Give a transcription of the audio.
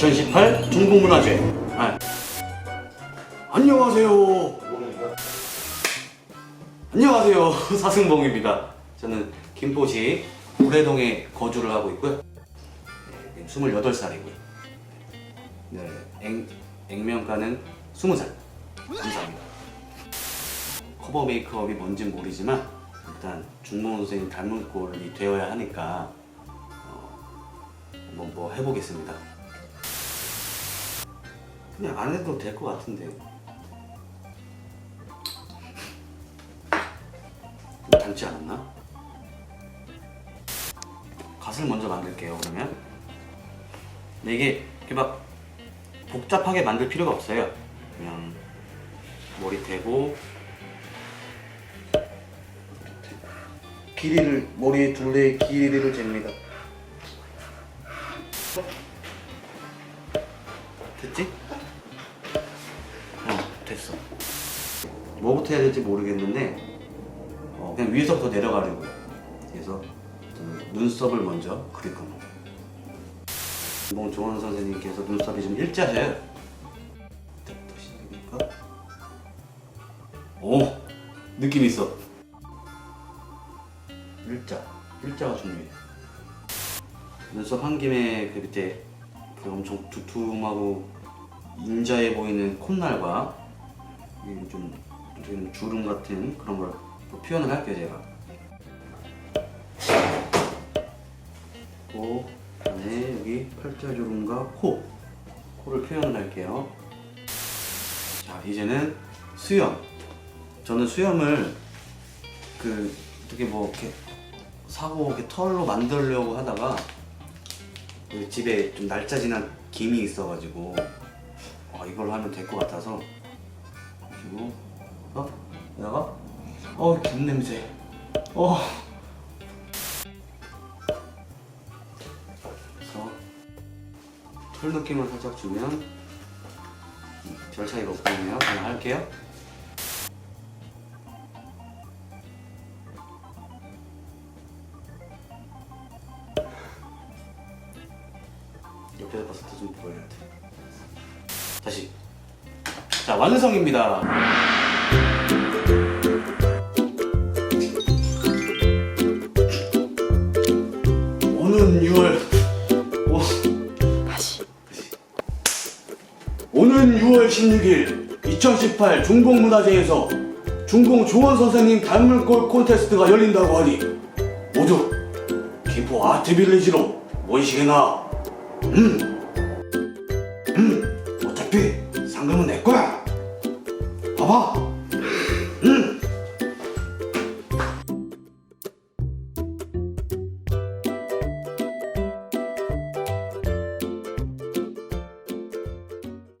중국문화재. 아. 안녕하세요. 안녕하세요. 사승봉입니다. 저는 김포시 구례동에 거주를 하고 있고요. 네, 28살이고요. 네, 액, 액면가는 20살. 감사합니다. 커버 메이크업이 뭔진 모르지만 일단 중모 선생님 닮은 꼴이 되어야 하니까 어, 한번 뭐 해보겠습니다. 그냥 안 해도 될 것 같은데. 좀 닮지 않았나? 갓을 먼저 만들게요. 그러면 이게 이렇게 막 복잡하게 만들 필요가 없어요. 그냥 머리 대고 길이를 머리의 둘레의 길이를 잽니다. 됐지? 어 됐어. 뭐부터 해야 될지 모르겠는데 어, 그냥 위에서부터 내려가려고. 그래서 눈썹을 먼저 그릴 겁니다. 몽 조원 선생님께서 눈썹이 좀 일자셔요. 이때부터 시작이니까. 오 느낌 있어. 일자 일자가 중요해. 눈썹 한 김에 그 밑에 그 엄청 두툼하고 인자해 보이는 콧날과 이 좀 좀 주름 같은 그런 걸또 표현을 할게요 제가. 그 다음에 여기 팔자주름과 코 코를 표현을 할게요. 자 이제는 수염. 저는 수염을 그 어떻게 뭐 이렇게 사고 이렇게 털로 만들려고 하다가 그 집에 좀 날짜 지난 김이 있어가지고 어, 이걸로 하면 될 것 같아서 어 여기다가 어 김 냄새 어 그래서 털 느낌을 살짝 주면 별 차이가 없거든요 그냥 할게요 옆에서 봤을 때 좀 보여야 돼. 다시. 자, 완성입니다. 오는 6월 16일 2018 중공문화제에서 중공 조원 선생님 닮은꼴 콘테스트가 열린다고 하니 모두 김포 아트빌리지로 모이시게나. 음, 음, 어차피 상금은 내 거야. 봐봐